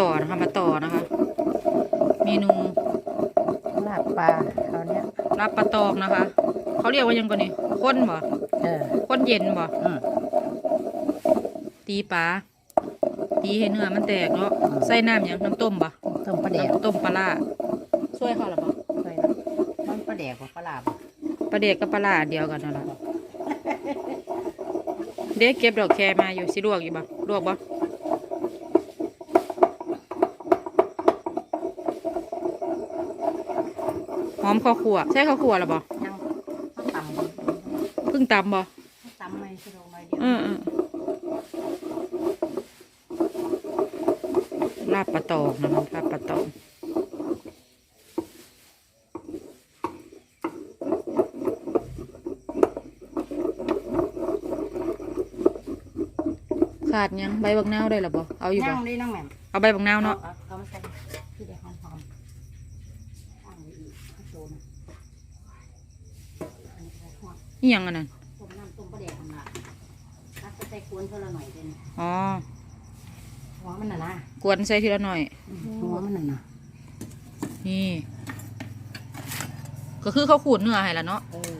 ต่อนะคะมาต่อนะคะ เมนูลาบปลาเขาเนี้ยลาบปลาตองนะคะ เขาเรียกว่าหยังก่อนนี่ข้นบ่เออข้นเย็นบ่อืมตีปลาตีให้เนื้อมันแตกเนาะใส่น้ำหยังน้ำต้มบ่ต้มปลาแดกน้ำต้มปลาร้าช่วยเขาหรอบ่เคยนะมันปลาแดกกับปลาลาบปลาเด็กกับปลาร้าอันเดียวกันนั่นแหละเด็กเก็บดอกแคมาอยู่สิลวกอยู่บ่ลวกบ่ อมข้าวขั่วใช่ข้าวขั่วหรอบ่ยังตำเพิ่งตำบ่ตำไม่สะดวกหน่อยเดียวเออเออลาบปลาตองนะครับลาบปลาตองขาดยังใบบักนาวได้หรอบ่เอาอยู่บ่ย่างนี่น้องแหม่มเอาใบบักนาวเนาะ อเอามาใส่ที่เด็กหอมหอมย่างไว้อีกให้โตนะอันนี้ ก็หอมนี่ยังอันนั้นต้มน้ำต้มปลาแดกมันละรักจะใส่กวนเท่าละหน่อยเด่นอ๋อ หัวมันน่ะนะกวนใส่ทีละหน่อย หัวมันน่ะนะนี่ ก็คือเขาขูดเนื้อให้ละเนาะ เออ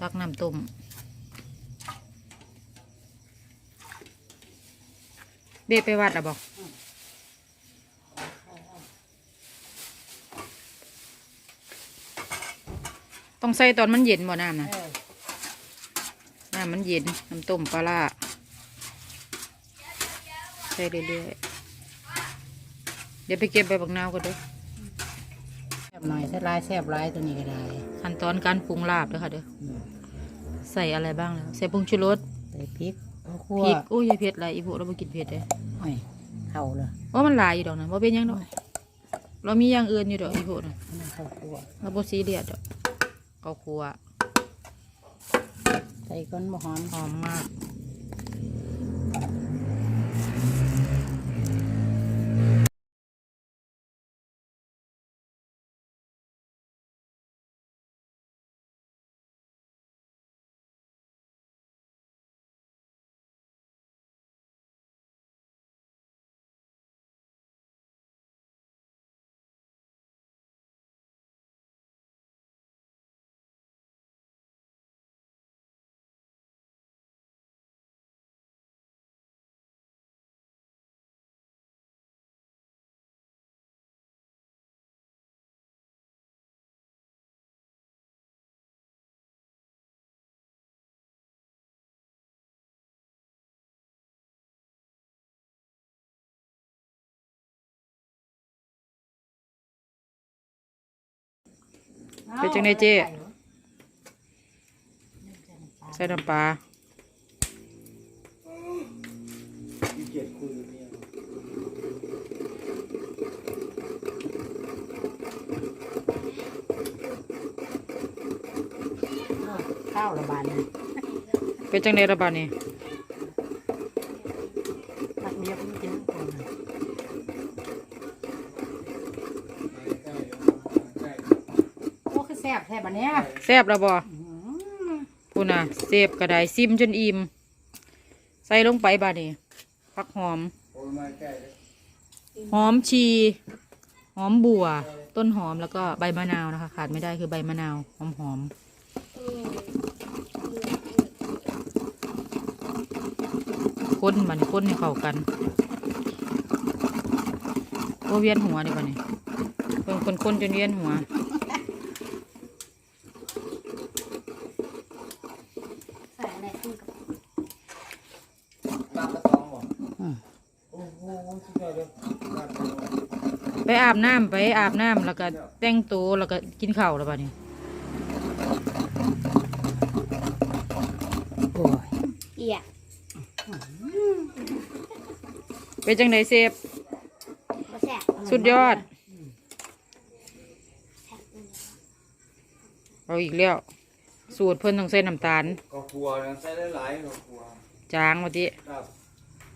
ตักน้ำต้มเบไปวัดอะบอก ต้องใส่ตอนมันเย็นบ่น้ำนะเออน้ำมันเย็นน้ำต้มปลาร้าใส่เรื่อยๆเดี๋ยวไปเก็บใบบักนาวก็เด้อแซ่บหน่อยแซ่บหลายแซ่บหลายตัวนี้ก็ได้ขั้นตอนการปรุงลาบเด้อค่ะเด้ออืมใส่อะไรบ้างแล้วใส่ผงชูรสใส่พริกข้าวคั่วพริกโอ้ยอย่าเผ็ดไรอีพวกเราไม่กินเผ็ดเลยโอ้ยเท่าเลยว่ามันหลายอยู่ดอกนะว่าเป็นหยังดอกเรามีอย่างอื่นอยู่ดอกอีพวกนะอันนั้นข้าวคั่วเราบซีเรียสดอก ข้าวคั่วใส่ก้นบะหอมหอมมาก เป็นจังไดเจ๊ใส่น้ำปลาข้าวระบาดเลยเป็นจังไดระบาดนี่ ตักเดียวก็ไม่กินทั้งคนเลยโอ้คือแซ่บแซ่บอันเนี้ยแซ่บระบออื้อหือพูน่ะเสพกระไดซิมจนอิ่มใส่ลงไปบาดนี่ผักหอม หอมชี หอมบัว ต้นหอมแล้วก็ใบมะนาวนะคะ ขาดไม่ได้คือใบมะนาว หอมหอมค้นมันค้นให้เข้ากันโอเวียนหัวดีกว่านี่คนคนคนจนเวียนหัว ใส่ในตู้กับ ลาบกระตองบ่ อืม โอ้โหสุดยอดเลยลาบกระต องไปอาบน้ำไปอาบน้ำแล้วก็แต่งตัวแล้วก็กินข้าวแล้วบ้านี้โอ้ยเอียเป็นจังไดเซฟบ่แซ่บสุดยอด เอาอีกแล้ว สูตรเพิ่นต้องใส่น้ำตาลก็ครัวนะใส่ได้หลายก็ครัวจางมาติลาบ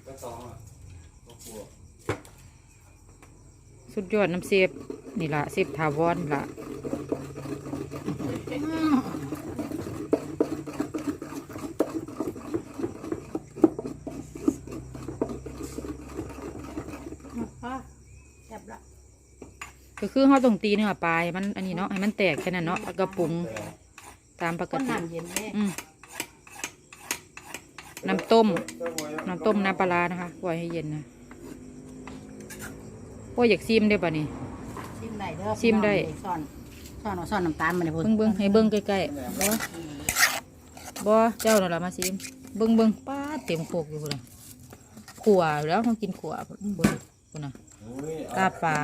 กระตองอะก็ครัว สุดยอดน้ำเสียบนี่ละเสียบทาวอนละก็คือเขาต้องตีเนื้อปลายมันอันนี้เนาะให้มันแตกแค่นั้นเนาะกระปุงตามปกติน้ำต้ม น้ำต้มน้ำปลานะคะไว้ให้เย็นนะ พวกอยากซิมได้ป่ะนี่ ชิมได้เด้อชิมได้ ซ่อนซ่อนเอาซ่อนน้ำตาลมาในพุ่นเบิ้งเบิ้งให้เบิ้งใกล้ๆบ่บ่เจ้านั่นล่ะมาซิม เบิ้งเบิ้งป้าดเต็มโคกอยู่พุ่นน่ะขัวอยู่แล้วต้องกินขัวพุ่นพุ่นพุ่นน่ะ ตาปลา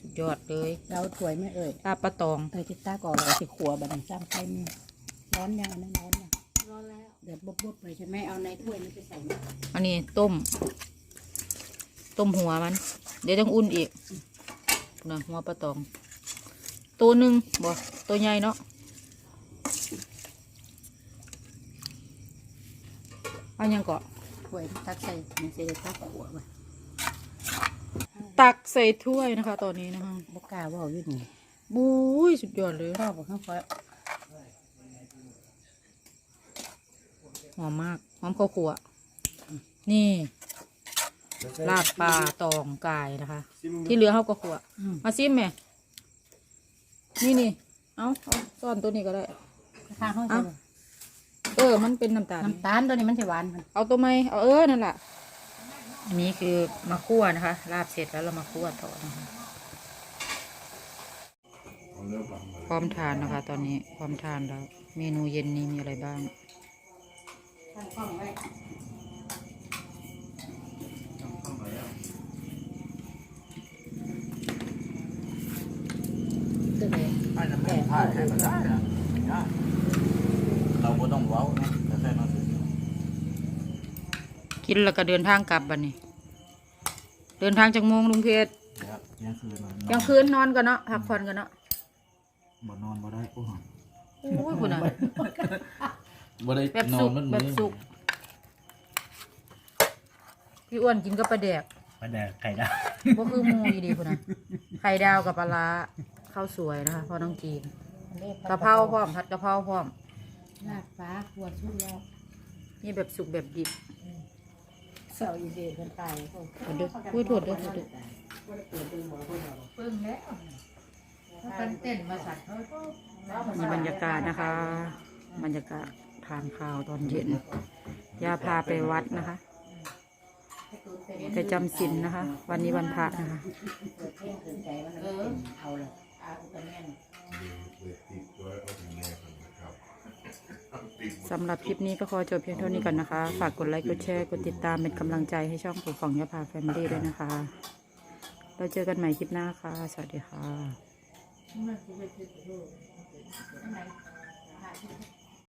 สุดยอดเลยเราถ้วยไม่เอ่ยลาบปลาตอง เอ่ยจิตตาก่อนเราสิขัวบัดนจ้างไฟมีร้อนยังอันนั้นร้อนยังร้อนแล้วเดือดบบๆไปใช่ไหมเอาในถ้วยนี้ไปใส่มาอันนี้ต้ม ต้มหัวมัน เดี๋ยวต้องอุ่นอีกนะหัวปลาตอง ตัวหนึ่งบ่ตัวใหญ่เนาะเอายังเกาะถ้วยที่ตักใส่มันจะได้ตักขัวมาตักใส่ถ้วยนะคะ ตอนนี้นะคะบกล้าเว่าอยู่นี่บุ้ยสุดยอดเลยชอบบอกข้างฟ้าหอมมากหอมข้าวคั่วนี่ ลาบปลาตองกายนะคะ ที่เหลือเขาก็คั่วอืมมาซิมแม่นี่นี่เอาเอาซ่อนตัวนี้ก็ได้ข้างห้องเอ้าใส่เออ มันเป็นน้ำตาลน้ำตาลตัวนี้มันจะหวานมันเอาตัวไหมเอาเออนั่นแหละอันนี้คือมาคั่วนะคะลาบเสร็จแล้วเรามาคั่วต่อนะคะพร้อมทานนะคะ ตอนนี้พร้อมทานแล้ว เมนูเย็นนี้มีอะไรบ้าง ผ่านให้ก็ได้นะเราก็ต้องเว้านะแต่ใส่มาถึงกินแล้วก็เดินทางกลับบันนี้ เดินทางจากโมงลุงเพชรยังคืนกลางคืนนอนกันเนาะพักผ่อนกันเนาะบ่นอนบ่ได้โอ้โหโอ้ยคุณอะบ่ได้แบบนอสุนกมันแบบสุกพี่อ้วนกินกับปลาแดกมาแดกไข่ดาวก็คือมูอยู่ดีคุณนะไข่ดาวกับปลาร้าข้าวสวยนะคะพอน้องจีน กะเพราพร้อมผัดกะเพราพร้อมลาดฟ้าขวดชุดแล้วนี่แบบสุกแบบดิบเสาอีเดชกันตายโทษเด้ออุ้ยโทษเด้อโทษเด้อปึ้งแล้วมันเต้นมาสัตว์นี่บรรยากาศนะคะ บรรยากาศทานข้าวตอนเย็นย่าพาไปวัดนะคะไปจำศีลนะคะ วันนี้วันพระนะคะ เดเพลงเกิดใจมันเออเอาเลยอาอุตแม่นสำหรับคลิปนี้ก็ขอจบเพียงเท่านี้ก่อนนะคะ ฝากกดไลค์ กดแชร์ กดติดตามเป็นกำลังใจให้ช่องปู่ของยาพาแฟมิลี่ด้วยนะคะ เราเจอกันใหม่คลิปหน้าค่ะ สวัสดีค่ะ Thank you.